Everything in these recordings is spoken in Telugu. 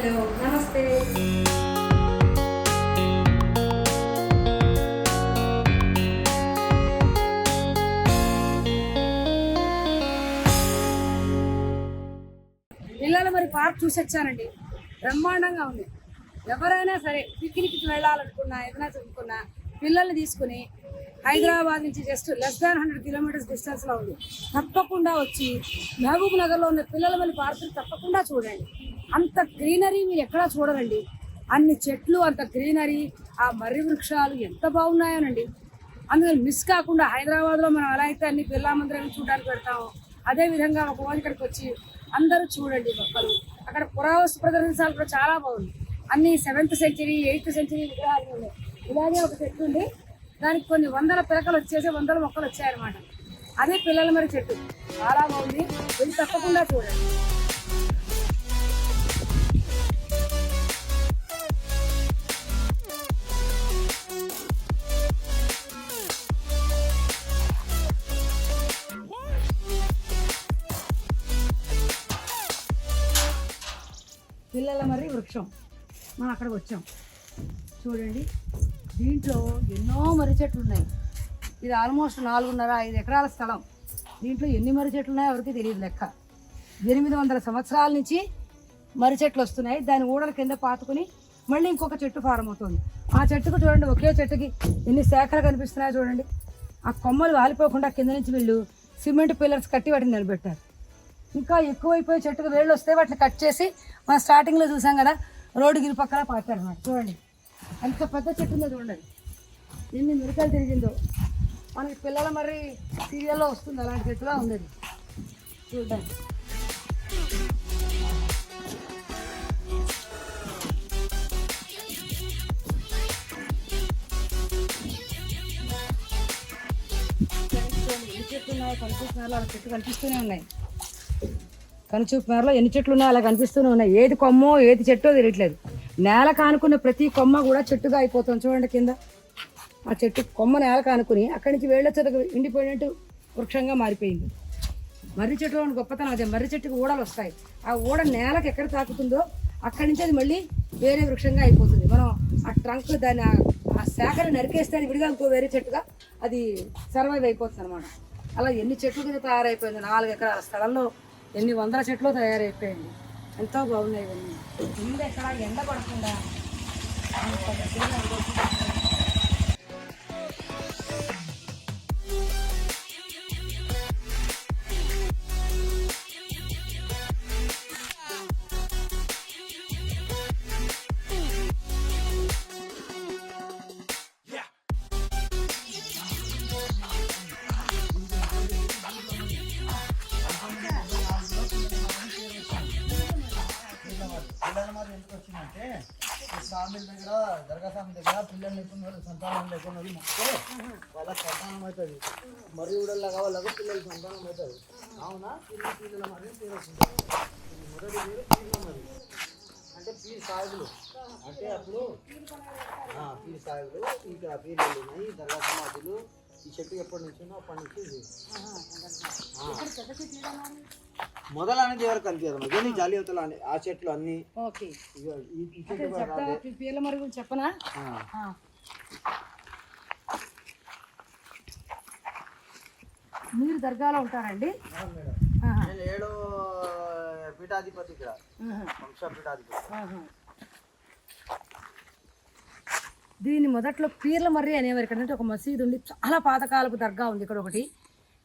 హలో నమస్తే. పిల్లలు మరి పార్క్ చూసి వచ్చానండి బ్రహ్మాండంగా ఉంది. ఎవరైనా సరే పిక్నిక్కి వెళ్ళాలనుకున్నా ఏదైనా చదువుకున్నా పిల్లల్ని తీసుకుని హైదరాబాద్ నుంచి just less than hundred kilometres డిస్టెన్స్లో ఉంది. తప్పకుండా వచ్చి మహబూబ్ నగర్లో ఉన్న పిల్లల మళ్ళీ పార్కులు తప్పకుండా చూడండి. అంత గ్రీనరీ మీరు ఎక్కడా చూడరండి. అన్ని చెట్లు అంత గ్రీనరీ ఆ మర్రి వృక్షాలు ఎంత బాగున్నాయోనండి. అందుకని మిస్ కాకుండా హైదరాబాద్లో మనం ఎలా అయితే అన్ని బిర్లా మందిరాన్ని చూడడానికి పెడతామో అదే విధంగా ఒక రోజు ఇక్కడికి వచ్చి అందరూ చూడండి మొక్కలు. అక్కడ పురావస్తు ప్రదర్శనశాల కూడా చాలా బాగుంది. అన్ని సెవెంత్ సెంచరీ ఎయిత్ సెంచరీ విగ్రహాలు ఉన్నాయి. ఇలాగే ఒక చెట్టు ఉంది. దానికి కొన్ని వందల పిలకలు వచ్చేసి వందల మొక్కలు వచ్చాయన్నమాట. అదే పిల్లల మరి చెట్టు. చాలా బాగుంది. వెళ్ళి తప్పకుండా చూడండి. పిల్లల మరి వృక్షం. మనం అక్కడికి వచ్చాం. చూడండి దీంట్లో ఎన్నో మర్రి చెట్లు ఉన్నాయి. ఇది ఆల్మోస్ట్ నాలుగున్నర ఐదు ఎకరాల స్థలం. దీంట్లో ఎన్ని మర్రి చెట్లు ఉన్నాయో ఎవరికి తెలియదు లెక్క. ఎనిమిది వందల సంవత్సరాల నుంచి మర్రి చెట్లు వస్తున్నాయి. దాని ఊడల కింద పాతుకుని మళ్ళీ ఇంకొక చెట్టు ఫారం అవుతుంది. ఆ చెట్టుకు చూడండి ఒకే చెట్టుకి ఎన్ని శాఖలు కనిపిస్తున్నాయో చూడండి. ఆ కొమ్మలు వాలిపోకుండా కింద నుంచి వీళ్ళు సిమెంట్ పిల్లర్స్ కట్టి వాటిని నిలబెట్టారు. ఇంకా ఎక్కువైపోయి చెట్టుకు వేళ్ళు వస్తే వాటిని కట్ చేసి మనం స్టార్టింగ్లో చూసాం కదా రోడ్డు గిరి పక్కన పాతారు అన్నమాట. చూడండి. ఎంత పెద్ద చెట్టు ఉందో చూడండి. ఎన్ని మిరకాయలు తిరిగిందో. మనకి పిల్లల మరి సీరియల్లో వస్తుంది అలాంటి చెట్టులా ఉంది చూడండి ఎన్ని చెట్లు కనిపిస్తున్నాయి అలా చెట్టు కనిపిస్తూనే ఉన్నాయి. కనుచూపు మేరలో ఎన్ని చెట్లు ఉన్నాయో అలా కనిపిస్తూనే ఉన్నాయి. ఏది కొమ్మో ఏది చెట్టో తెలియట్లేదు. నేల కానుకున్న ప్రతి కొమ్మ కూడా చెట్టుగా అయిపోతుంది చూడండి కింద. ఆ చెట్టు కొమ్మ నేల కానుకుని అక్కడి నుంచి వేళ్ళ చెట్టుకు ఎండిపోయినట్టు వృక్షంగా మారిపోయింది. మర్రి చెట్టులో ఉన్న గొప్పతనం అదే. మర్రి చెట్టుకు ఊడలు వస్తాయి. ఆ ఊడ నేలకు ఎక్కడ తాకుతుందో అక్కడి నుంచి అది మళ్ళీ వేరే వృక్షంగా అయిపోతుంది. మనం ఆ ట్రంక్ దాన్ని ఆ- శాఖను శాఖని నరికేస్తే అది విడిగా ఇంకో వేరే చెట్టుగా అది సర్వైవ్ అయిపోతుంది అనమాట అలా ఎన్ని చెట్లు కింద తయారైపోయింది నాలుగు ఎకరాల స్థలంలో ఎన్ని వందల చెట్లు తయారైపోయింది ఎంతో బాగున్నాయి ఇవన్నీ. ముందు ఎక్కడ ఎండ పడకుండా ఇస్తే వాళ్ళ సంతానం అవుతుంది మరి ఊడల్లాగా వాళ్ళకు పిల్లలు సంతానం అవుతుంది అవునా పిల్లల పిల్లల మరి పేరు వచ్చింది మొదటి పేరు పీర్ల మరి అంటే పీర్ సాగులు అంటే అప్పుడు పీర్ సాగులు ఇంకా పీర్లు ఉన్నాయి దర్గా సమాధులు ఈ చెట్టు ఎప్పటి నుంచి ఉందో అప్పటి నుంచి ఇది మొదలు అనేది ఎవరు కనిపించారు మరి జాలి అవతల అనే- ఆ చెట్లు అన్ని ఓకే ఇగో ఈ చెట్టు చెప్పనా ఆ. ఆ. మీరు దర్గాలో ఉంటారండి? ఏడో పీఠాధిపతి ఇక్కడ. వంశ పీఠాధిపతి. దీని మొదట్లో పీర్ల మర్రి అనేవారు ఇక్కడ అంటే ఒక మసీదు ఉంది చాలా పాతకాలపు దర్గా ఉంది ఇక్కడ ఒకటి.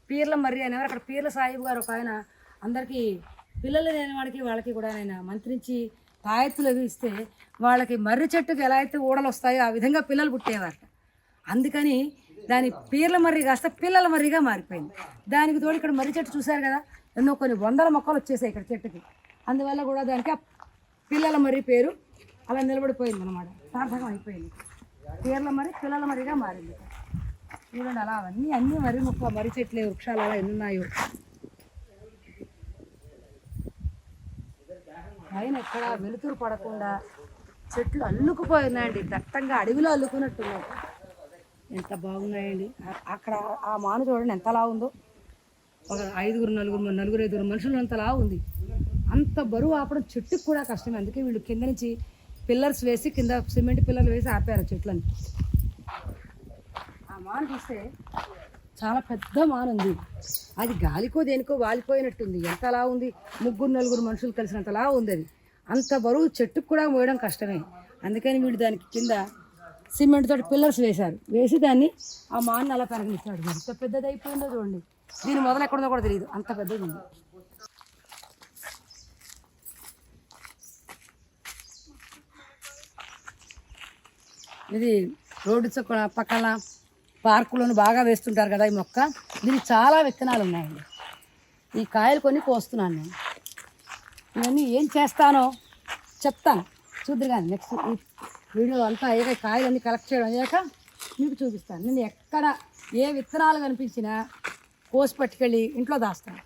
పీర్ల మర్రి అనేవారు అక్కడ పీర్ల సాహిబ్ గారు ఒక ఆయన అందరికీ పిల్లలు లేని వాడికి వాళ్ళకి కూడా ఆయన మంత్రించి తాయెత్తులు అవి ఇస్తే వాళ్ళకి మర్రి చెట్టుకి ఎలా అయితే ఊడలు వస్తాయో ఆ విధంగా పిల్లలు పుట్టేవారు అందుకని దాని పీర్ల మర్రి కాస్త పిల్లల మర్రిగా మారిపోయింది. దానికి తోడు ఇక్కడ మర్రి చెట్టు చూశారు కదా ఎన్నో కొన్ని వందల మొక్కలు వచ్చేసాయి ఇక్కడ చెట్టుకి. అందువల్ల కూడా దానికి ఆ పిల్లల మర్రి పేరు అలా నిలబడిపోయింది అనమాట సార్థకం అయిపోయింది. పీర్ల మరి పిల్లల మర్రిగా మారింది. చూడండి అలా అవన్నీ అన్నీ మర్రి మొక్క మర్రి చెట్లే వృక్షాలు అలా ఎన్ని ఉన్నాయో. పైన ఎక్కడ వెలుతురు పడకుండా చెట్లు అల్లుకుపోయినాయండి. దట్టంగా అడవిలో అల్లుకున్నట్టున్నాయి. ఎంత బాగున్నాయండి. అక్కడ ఆ మాను చూడండి ఎంతలా ఉందో. ఒక ఐదుగురు నలుగురు నలుగురు ఐదుగురు మనుషులు అంతలా ఉంది. అంత బరువు ఆపడం చెట్టుకు కూడా కష్టమే. అందుకే వీళ్ళు కింద నుంచి పిల్లర్స్ వేసి కింద సిమెంట్ పిల్లర్లు వేసి ఆపారు చెట్లని. ఆ మాను చూస్తే చాలా పెద్ద మాను ఉంది. అది గాలికో దేనికో వాలిపోయినట్టుంది. ఎంత అలా ఉంది? ముగ్గురు నలుగురు మనుషులు కలిసినంతలా ఉంది అది. అంత బరువు చెట్టుకు కూడా మోయడం కష్టమే. అందుకని వీళ్ళు దానికి కింద సిమెంట్ తోటి పిల్లర్స్ వేశారు. వేసి దాన్ని ఆ మాన్ని అలా పెరగనిస్తాడు ఎంత పెద్దది అయిపోయిందో చూడండి. దీని మొదలు ఎక్కడుందో కూడా తెలియదు. అంత పెద్దది ఉంది. ఇది రోడ్డు చొక్క పక్కన పార్కులను బాగా వేస్తుంటారు కదా ఈ మొక్క. దీనికి చాలా విత్తనాలు ఉన్నాయండి. ఈ కాయలు కొన్ని కోస్తున్నాను నేను. ఇవన్నీ ఏం చేస్తానో చెప్తాను. చూద్దరు కానీ నెక్స్ట్ వీడియో అంతా అయ్యాక కాయలన్నీ కలెక్ట్ చేయడం అయ్యాక మీకు చూపిస్తాను. నేను ఎక్కడ ఏ విత్తనాలు కనిపించినా కోసి పట్టుకెళ్ళి ఇంట్లో దాస్తాను.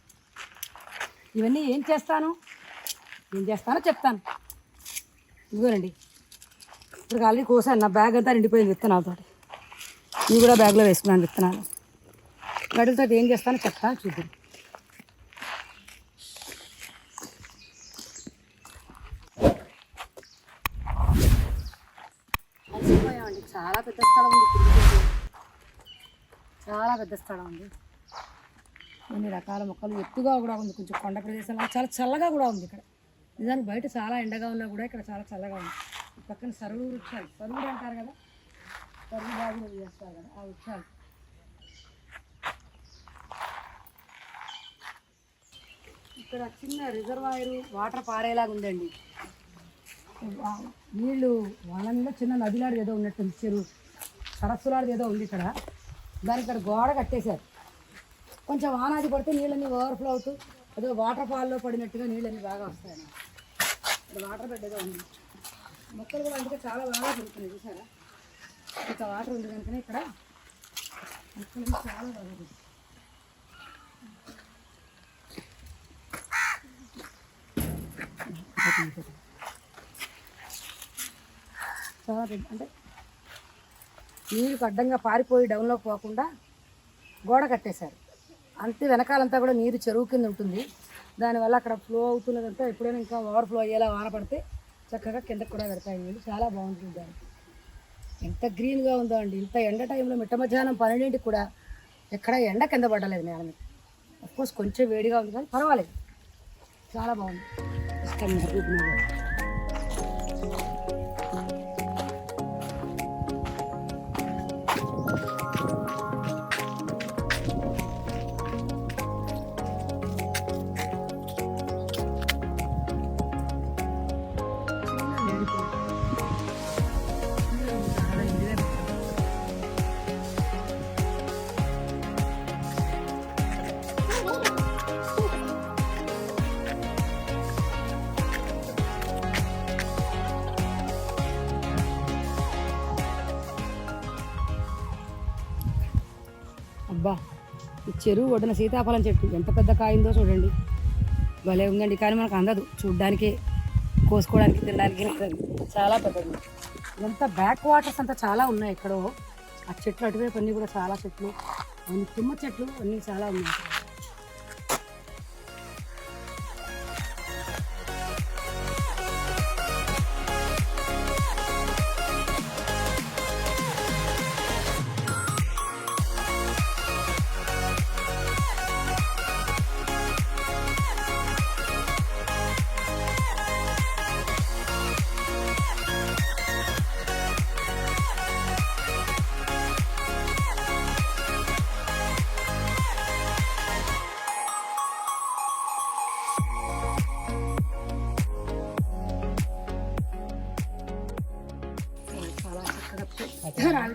ఇవన్నీ ఏం చేస్తాను? ఏం చేస్తానో చెప్తాను. ఇదిగోనండి. ఇప్పుడు ఆల్రెడీ కోసాను. నా బ్యాగ్ అంతా నిండిపోయింది విత్తనాలతో ఇవి కూడా బ్యాగ్లో వేసుకున్నాను విత్తనాలు. వాటితో ఏం చేస్తానో చెప్తాను చూద్దాం. పెద్ద స్థలం ఉంది అన్ని రకాల మొక్కలు ఎత్తుగా కూడా ఉంది కొంచెం కొండ ప్రదేశంలో. చాలా చల్లగా కూడా ఉంది ఇక్కడ. నిజానికి బయట చాలా ఎండగా ఉన్నా కూడా ఇక్కడ చాలా చల్లగా ఉంది. పక్కన సరువు వృక్షాలు. సరువులు అంటారు కదా? సరువు బాగులు చేస్తారు కదా ఆ వృక్షాలు. ఇక్కడ చిన్న రిజర్వాయర్ వాటర్ పారేలాగా ఉందండి. నీళ్ళు వాళ్ళలో చిన్న నదిలాడు ఏదో ఉన్నట్టుంది చెరువు. సరస్సులాడు ఏదో ఉంది ఇక్కడ. దానికి ఇక్కడ గోడ కట్టేశారు. కొంచెం వానాది పడితే నీళ్ళన్నీ ఓవర్ఫ్లో అవుతూ ఏదో వాటర్ ఫాల్లో పడినట్టుగా నీళ్ళన్నీ బాగా వస్తాయి ఇక్కడ వాటర్ బెడ్ ఉంది. మొక్కలు కూడా అందుకే చాలా బాగా పెరుగుతున్నాయి చూసారా? ఇంత వాటర్ ఉంది కనుకనే ఇక్కడ మొక్కలు చాలా బాగా చాలా పెద్ద అంటే నీళ్ళకి అడ్డంగా పారిపోయి డౌన్లోకి పోకుండా గోడ కట్టేశారు. అంతే వెనకాలంతా కూడా నీరు చెరువు కింద ఉంటుంది. దానివల్ల అక్కడ ఫ్లో అవుతున్నదంతా ఎప్పుడైనా ఇంకా ఓవర్ఫ్లో అయ్యేలా వాన పడితే చక్కగా కిందకు కూడా పెడతాయి నీళ్ళు చాలా బాగుంటుంది దానికి ఎంత గ్రీన్గా ఉందో అండి. ఇంత ఎండ టైంలో మిట్ట మధ్యాహ్నం పన్నెండింటికి కూడా ఎక్కడ ఎండ కింద పడలేదు నేల మీద. అఫ్కోర్స్ కొంచెం వేడిగా ఉంది కానీ పర్వాలేదు. చాలా బాగుంది. ఇష్టం మహబూబ్ చెరువు ఒడ్డున సీతాఫలం చెట్టు ఎంత పెద్ద కాయిందో చూడండి. భలే ఉందండి కానీ మనకు అందదు. చూడ్డానికి కోసుకోవడానికి తినడానికి చాలా పెద్దది. ఇదంతా బ్యాక్ వాటర్స్ అంతా చాలా ఉన్నాయి ఎక్కడో. ఆ చెట్లు అటువైపు అన్నీ కూడా చాలా చెట్లు. అన్ని తుమ్మ చెట్లు అన్నీ చాలా ఉన్నాయి.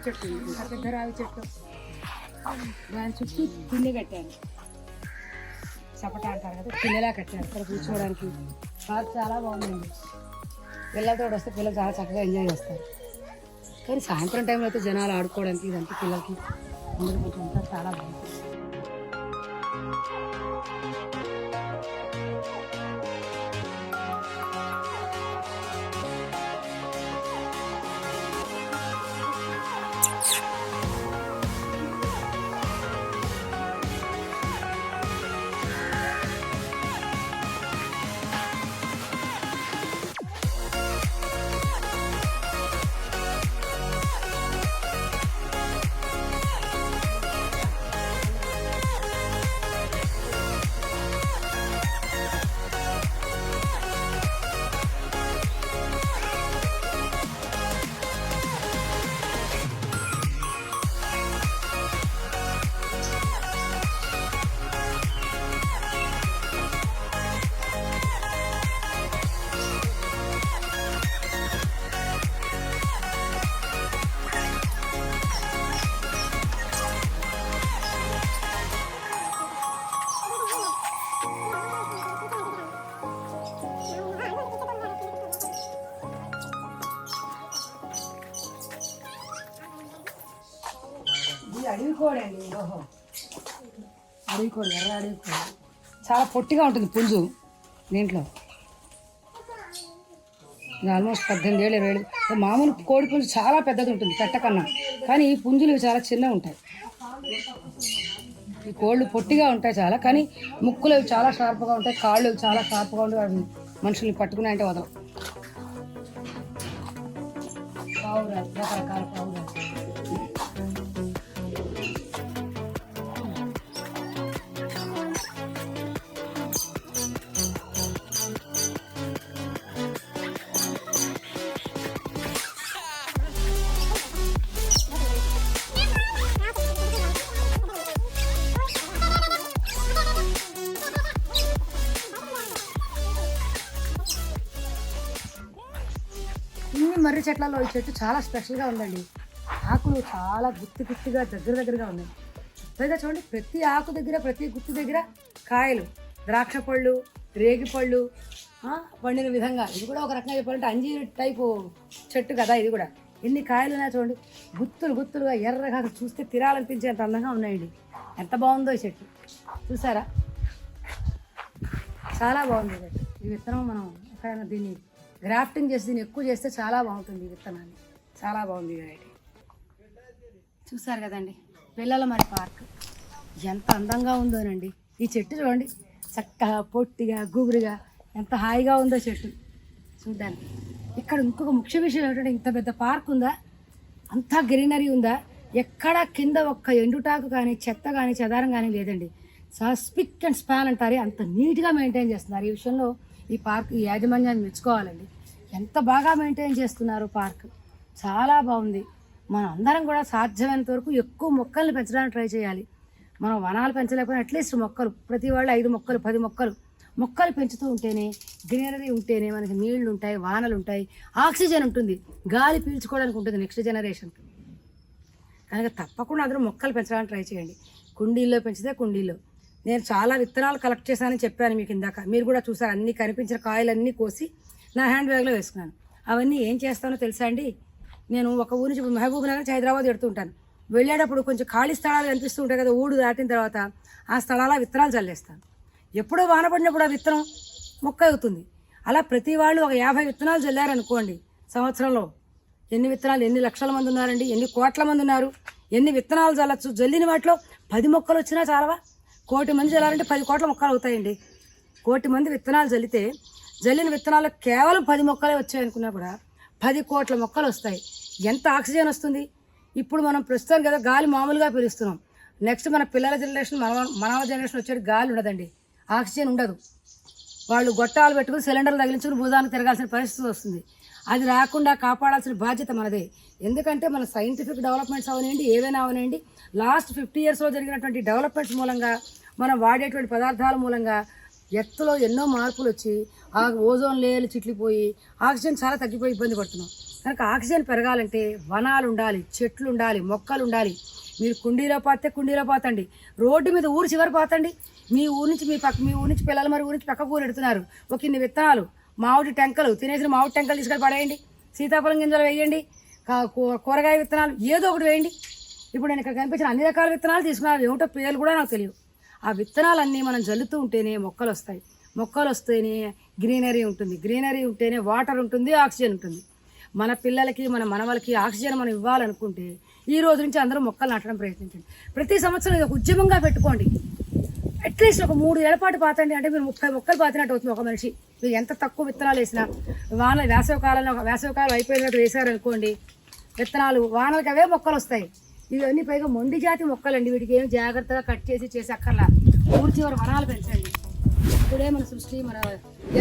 చెట్టు ఉంది. ఇంత పెద్ద రావి చెట్టు. దాని చుట్టూ పిల్లి కట్టారు. చపట అంటారు కదా పిల్లలా కట్టారు ఇక్కడ కూర్చోవడానికి. పార్క్ చాలా బాగుంది పిల్లలతో వస్తే పిల్లలు చాలా చక్కగా ఎంజాయ్ చేస్తారు. కానీ సాయంత్రం టైంలో అయితే జనాలు ఆడుకోవడానికి ఇదంతా పిల్లలకి అందరూ కొంచెం చాలా బాగుంటుంది. ఓహో. అడవి కోడి ఎర్ర అడవి కోడి చాలా పొట్టిగా ఉంటుంది పుంజు దీంట్లో. ఆల్మోస్ట్ పద్దెనిమిది ఏళ్ళు ఇరవై ఏళ్ళు. మామూలు కోడి పుంజు చాలా పెద్దది ఉంటుంది పెట్టకన్నా కానీ ఈ పుంజులు చాలా చిన్నగా ఉంటాయి. ఈ కోళ్ళు పొట్టిగా ఉంటాయి చాలా కానీ ముక్కులు అవి చాలా షార్ప్గా ఉంటాయి కాళ్ళు చాలా షార్ప్గా ఉంటాయి అవి మనుషుల్ని పట్టుకున్నాయంటే వదలం పావురాలు రకరకాల పావురాలు. ఇన్ని మర్రి చెట్లలో ఈ చెట్టు చాలా స్పెషల్గా ఉందండి. ఆకులు చాలా గుత్తి గుత్తిగా దగ్గర దగ్గరగా ఉన్నాయి. పైగా చూడండి ప్రతి ఆకు దగ్గర ప్రతి గుత్తి దగ్గర కాయలు. ద్రాక్ష పళ్ళు రేగి పళ్ళు పండిన విధంగా. ఇది కూడా ఒక రకంగా చెప్పాలంటే అంజీరు టైపు చెట్టు కదా ఇది కూడా. ఎన్ని కాయలు ఉన్నాయి చూడండి. గుత్తులు గుత్తులుగా ఎర్రగా చూస్తే తిరాలనిపించేంత అందంగా ఉన్నాయండి. ఎంత బాగుందో ఈ చెట్టు. చూసారా? చాలా బాగుంది చెట్టు. ఈ విత్తనం మనం ఎక్కడైనా దీన్ని గ్రాఫ్టింగ్ చేసి దీన్ని ఎక్కువ చేస్తే చాలా బాగుంటుంది ఈ విత్తనాన్ని. చాలా బాగుంది వెరైటీ. చూసారు కదండి? పిల్లల మరి పార్క్. ఎంత అందంగా ఉందోనండి ఈ చెట్టు చూడండి. చక్కగా పొట్టిగా గుబురుగా ఎంత హాయిగా ఉందో చెట్టు. చూడ్డానికి. ఇక్కడ ఇంకొక ముఖ్య విషయం ఏంటంటే ఇంత పెద్ద పార్క్ ఉందా? అంతా గ్రీనరీ ఉందా? ఎక్కడ కింద ఒక్క ఎండుటాకు కానీ చెత్త కానీ చెదారం కానీ లేదండి. స్పిక్ అండ్ స్పాన్ అంటారే అంత నీట్గా మెయింటైన్ చేస్తున్నారు. ఈ విషయంలో ఈ పార్క్ ఈ యాజమాన్యాన్ని మెచ్చుకోవాలండి. ఎంత బాగా మెయింటైన్ చేస్తున్నారు పార్క్. చాలా బాగుంది. మనం అందరం కూడా సాధ్యమైనంత వరకు ఎక్కువ మొక్కల్ని పెంచడానికి ట్రై చేయాలి. మనం వనాలు పెంచలేకపోయినా అట్లీస్ట్ మొక్కలు ప్రతి వాళ్ళు ఐదు మొక్కలు పది మొక్కలు. మొక్కలు పెంచుతూ ఉంటేనే గ్రీనరీ ఉంటేనే మనకి నీళ్ళు ఉంటాయి వానలు ఉంటాయి ఆక్సిజన్ ఉంటుంది. గాలి పీల్చుకోవడానికి ఉంటుంది నెక్స్ట్ జనరేషన్కి. కనుక తప్పకుండా అందరూ మొక్కలు పెంచడానికి ట్రై చేయండి. కుండీల్లో పెంచితే కుండీల్లో. నేను చాలా విత్తనాలు కలెక్ట్ చేశానని చెప్పాను మీకు ఇందాక. మీరు కూడా చూసారు అన్ని కనిపించిన కాయలన్నీ కోసి నా హ్యాండ్ బ్యాగ్లో వేసుకున్నాను. అవన్నీ ఏం చేస్తానో తెలుసా అండి? నేను ఒక ఊరి నుంచి మహబూబ్ నగర్ నుంచి హైదరాబాద్ ఎడుతుంటాను వెళ్ళేటప్పుడు కొంచెం ఖాళీ స్థలాలు కనిపిస్తూ ఉంటాయి కదా ఊడు దాటిన తర్వాత ఆ స్థలాల విత్తనాలు చల్లేస్తాను. ఎప్పుడో వాన పడినప్పుడు ఆ విత్తనం మొక్క అవుతుంది. అలా ప్రతి వాళ్ళు ఒక యాభై విత్తనాలు చల్లారనుకోండి సంవత్సరంలో. ఎన్ని విత్తనాలు ఎన్ని లక్షల మంది ఉన్నారండి? ఎన్ని కోట్ల మంది ఉన్నారు? ఎన్ని విత్తనాలు చల్లచ్చు? జల్లిన వాటిలో పది మొక్కలు వచ్చినా చాలవా? కోటి మంది చల్లారంటే పది కోట్ల మొక్కలు అవుతాయండి. కోటి మంది విత్తనాలు చల్లితే జల్లిన విత్తనాలు కేవలం పది మొక్కలే వచ్చాయి అనుకున్నా కూడా పది కోట్ల మొక్కలు వస్తాయి. ఎంత ఆక్సిజన్ వస్తుంది? ఇప్పుడు మనం ప్రస్తుతం కదా గాలి మామూలుగా పిలుస్తున్నాం. నెక్స్ట్ మన పిల్లల జనరేషన్ మన మనవ జనరేషన్ వచ్చేది గాలి ఉండదండి. ఆక్సిజన్ ఉండదు. వాళ్ళు గొట్టాలు పెట్టుకుని సిలిండర్లు తగిలించుకుని భూదానికి తిరగాల్సిన పరిస్థితి వస్తుంది. అది రాకుండా కాపాడాల్సిన బాధ్యత మనదే. ఎందుకంటే మన సైంటిఫిక్ డెవలప్మెంట్స్ అవనండి ఏవైనా అవనండి లాస్ట్ ఫిఫ్టీ ఇయర్స్లో జరిగినటువంటి డెవలప్మెంట్స్ మూలంగా మనం వాడేటువంటి పదార్థాల మూలంగా ఎత్తులో ఎన్నో మార్పులు వచ్చి ఆ ఓజోన్ లేయర్లు చిట్లిపోయి ఆక్సిజన్ చాలా తగ్గిపోయి ఇబ్బంది పడుతున్నాం. కనుక ఆక్సిజన్ పెరగాలంటే వనాలు ఉండాలి చెట్లు ఉండాలి మొక్కలు ఉండాలి. మీరు కుండీలో పాతే కుండీలో పాతండి. రోడ్డు మీద ఊరు చివరి పాతండి. మీ ఊరి నుంచి మీ పక్క మీ ఊరి నుంచి పిల్లలు మరి ఊరి నుంచి పక్క ఊరు ఎడుతున్నారు. ఒక ఇన్ని విత్తనాలు. మామిడి టెంకలు తినేసిన మామిడి టెంకలు తీసుకొని పడేయండి. సీతాఫలం గింజలు వేయండి. కా- కూరగాయ విత్తనాలు ఏదో ఒకటి వేయండి. ఇప్పుడు నేను ఇక్కడ కనిపించిన అన్ని రకాల విత్తనాలు తీసుకున్నాను ఏమిటో పేర్లు కూడా నాకు తెలియదు ఆ విత్తనాలన్నీ మనం జల్లుతూ ఉంటేనే మొక్కలు వస్తాయి. మొక్కలు వస్తేనే గ్రీనరీ ఉంటుంది. గ్రీనరీ ఉంటేనే వాటర్ ఉంటుంది ఆక్సిజన్ ఉంటుంది. మన పిల్లలకి మన మనవలకి ఆక్సిజన్ మనం ఇవ్వాలనుకుంటే ఈ రోజు నుంచి అందరూ మొక్కలు నాటడం ప్రయత్నించండి. ప్రతి సంవత్సరం ఇది ఒక ఉద్యమంగా పెట్టుకోండి. అట్లీస్ట్ ఒక మూడు ఏళ్ళ పాటు పాతండి. అంటే మీరు ముప్పై మొక్కలు పాతినట్టు అవుతుంది ఒక మనిషి. మీరు ఎంత తక్కువ విత్తనాలు వేసినా. వాన వేసవి కాలంలో వేసవి కాలం అయిపోయినట్టు వేశారనుకోండి విత్తనాలు వానలకి అవే మొక్కలు వస్తాయి. ఇవన్నీ పైగా మొండి జాతి మొక్కలండి. వీటికి ఏం జాగ్రత్తగా కట్ చేసి చేసి అక్కర్లా. ఊరి చివరి వనాలు పెంచండి. ఇప్పుడే మన సృష్టి మన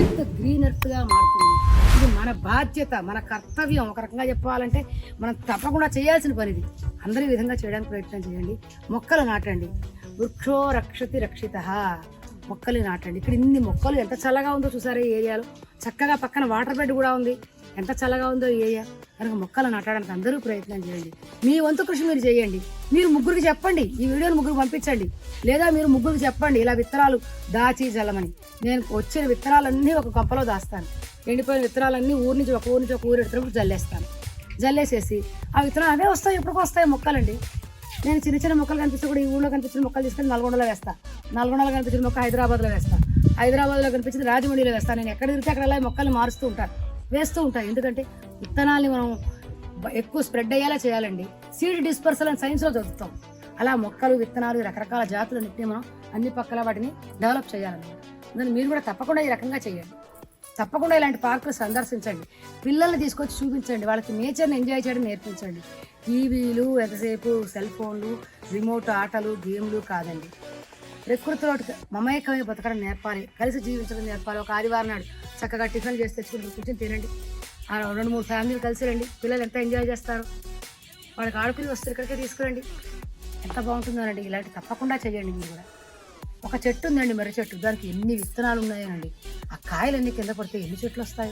ఎంత గ్రీన్ ఎర్త్గా మారుతుంది. ఇది మన బాధ్యత మన కర్తవ్యం. ఒక రకంగా చెప్పాలంటే మనం తప్పకుండా చేయాల్సిన పని ఇది అందరి విధంగా చేయడానికి ప్రయత్నం చేయండి. మొక్కలు నాటండి. వృక్షో రక్షతి రక్షిత. మొక్కలు నాటండి. ఇక్కడ ఇన్ని మొక్కలు ఎంత చల్లగా ఉందో చూసారా ఈ ఏరియాలో? చక్కగా పక్కన వాటర్ బెడ్ కూడా ఉంది. ఎంత చల్లగా ఉందో ఈ ఏరియా. కనుక మొక్కలు నాటడానికి అందరూ ప్రయత్నం చేయండి. మీ వంతు కృషి మీరు చేయండి. మీరు ముగ్గురికి చెప్పండి. ఈ వీడియోని ముగ్గురు పంపించండి. లేదా మీరు ముగ్గురికి చెప్పండి. ఇలా విత్తనాలు దాచి చల్లమని. నేను వచ్చిన విత్తనాలన్నీ ఒక గొప్పలో దాస్తాను. ఎండిపోయిన విత్తనాలన్నీ ఊరి నుంచి ఒక ఊరి నుంచి ఒక ఊరు ఎడుతున్నప్పుడు జల్లేస్తాను. జల్లేసేసి ఆ విత్తనాలు అవే వస్తాయి. ఎప్పటికి వస్తాయి మొక్కలండి. నేను చిన్న చిన్న మొక్కలు కనిపిస్తే కూడా ఈ ఊళ్ళో కనిపించిన మొక్కలు తీసుకొని నల్గొండలో వేస్తా. నల్గొండలో కనిపించిన మొక్క హైదరాబాద్లో వేస్తా. హైదరాబాద్లో కనిపించింది రాజమండ్రిలో వేస్తాను నేను ఎక్కడ తిరిగితే అక్కడ అలా మొక్కలు మారుస్తూ ఉంటాను. వేస్తూ ఉంటాను. ఎందుకంటే విత్తనాల్ని మనం ఎక్కువ స్ప్రెడ్ అయ్యేలా చేయాలండి. సీడ్ డిస్పర్సల్ అని సైన్స్లో చదువుతాం. అలా మొక్కలు విత్తనాలు రకరకాల జాతులన్నింటినీ మనం అన్ని పక్కల వాటిని డెవలప్ చేయాలన్నమాట. దాన్ని మీరు కూడా తప్పకుండా ఈ రకంగా చేయండి. తప్పకుండా ఇలాంటి పార్కులు సందర్శించండి. పిల్లల్ని తీసుకొచ్చి చూపించండి. వాళ్ళకి నేచర్ని ఎంజాయ్ చేయడం నేర్పించండి. టీవీలు ఎంతసేపు సెల్ ఫోన్లు రిమోట్ ఆటలు గేమ్లు కాదండి. ప్రకృతిలో మమేకమై బతకడం నేర్పాలి. కలిసి జీవించడం నేర్పాలి. ఒక ఆదివారం నాడు చక్కగా టిఫిన్ చేసి తెచ్చుకుని కూర్చొని తినండి. ఆ రెండు మూడు ఫ్యామిలీలు కలిసి రండి. పిల్లలు ఎంత ఎంజాయ్ చేస్తారు? వాళ్ళకి ఆడుకుని వస్తారు ఇక్కడికే తీసుకురండి. ఎంత బాగుంటుందోనండి ఇలాంటి తప్పకుండా చేయండి మీరు కూడా. ఒక చెట్టు ఉందండి మర్రి చెట్టు. దానికి ఎన్ని విత్తనాలు ఉన్నాయండి? ఆ కాయలు అన్ని కింద పడితే ఎన్ని చెట్లు వస్తాయి?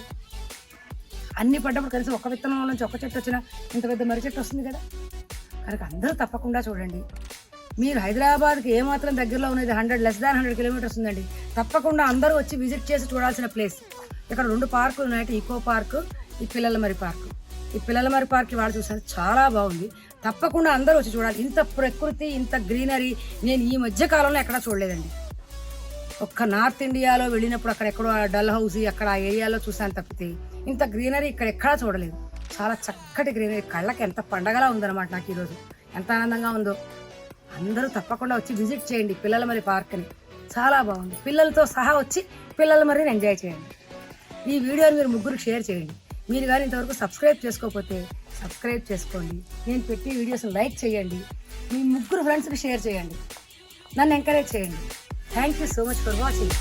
అన్ని పడ్డప్పుడు కనీసం ఒక విత్తనం నుంచి ఒక చెట్టు వచ్చినా ఇంత పెద్ద మర్రి చెట్టు వస్తుంది కదా? కనుక అందరూ తప్పకుండా చూడండి. మీరు హైదరాబాద్కి ఏమాత్రం దగ్గరలో ఉన్నది hundred less than hundred kilometres ఉందండి. తప్పకుండా అందరూ వచ్చి విజిట్ చేసి చూడాల్సిన ప్లేస్. ఇక్కడ రెండు పార్కులు ఉన్నాయి ఈకో పార్క్ ఈ పిల్లల మరి పార్క్. ఈ పిల్లల మరి పార్క్ వాళ్ళు చూసారు చాలా బాగుంది. తప్పకుండా అందరూ వచ్చి చూడాలి. ఇంత ప్రకృతి ఇంత గ్రీనరీ నేను ఈ మధ్య కాలంలో ఎక్కడా చూడలేదండి. ఒక్క నార్త్ ఇండియాలో వెళ్ళినప్పుడు అక్కడ ఎక్కడో ఆ డల్ హౌస్ అక్కడ ఆ ఏరియాలో చూసాను తప్పితే ఇంత గ్రీనరీ ఇక్కడ ఎక్కడా చూడలేదు. చాలా చక్కటి గ్రీనరీ. కళ్ళకి ఎంత పండగలా ఉందన్నమాట నాకు ఈరోజు. ఎంత ఆనందంగా ఉందో. అందరూ తప్పకుండా వచ్చి విజిట్ చేయండి పిల్లల మరి పార్క్ని. చాలా బాగుంది. పిల్లలతో సహా వచ్చి పిల్లల మరి ఎంజాయ్ చేయండి. ఈ వీడియోని మీరు ముగ్గురు షేర్ చేయండి. మీరు కానీ ఇంతవరకు సబ్స్క్రైబ్ చేసుకోకపోతే సబ్స్క్రైబ్ చేసుకోండి. నేను పెట్టి వీడియోస్ లైక్ చేయండి. మీ ముగ్గురు ఫ్రెండ్స్కి షేర్ చేయండి. నన్ను ఎంకరేజ్ చేయండి. Thank you so much for watching.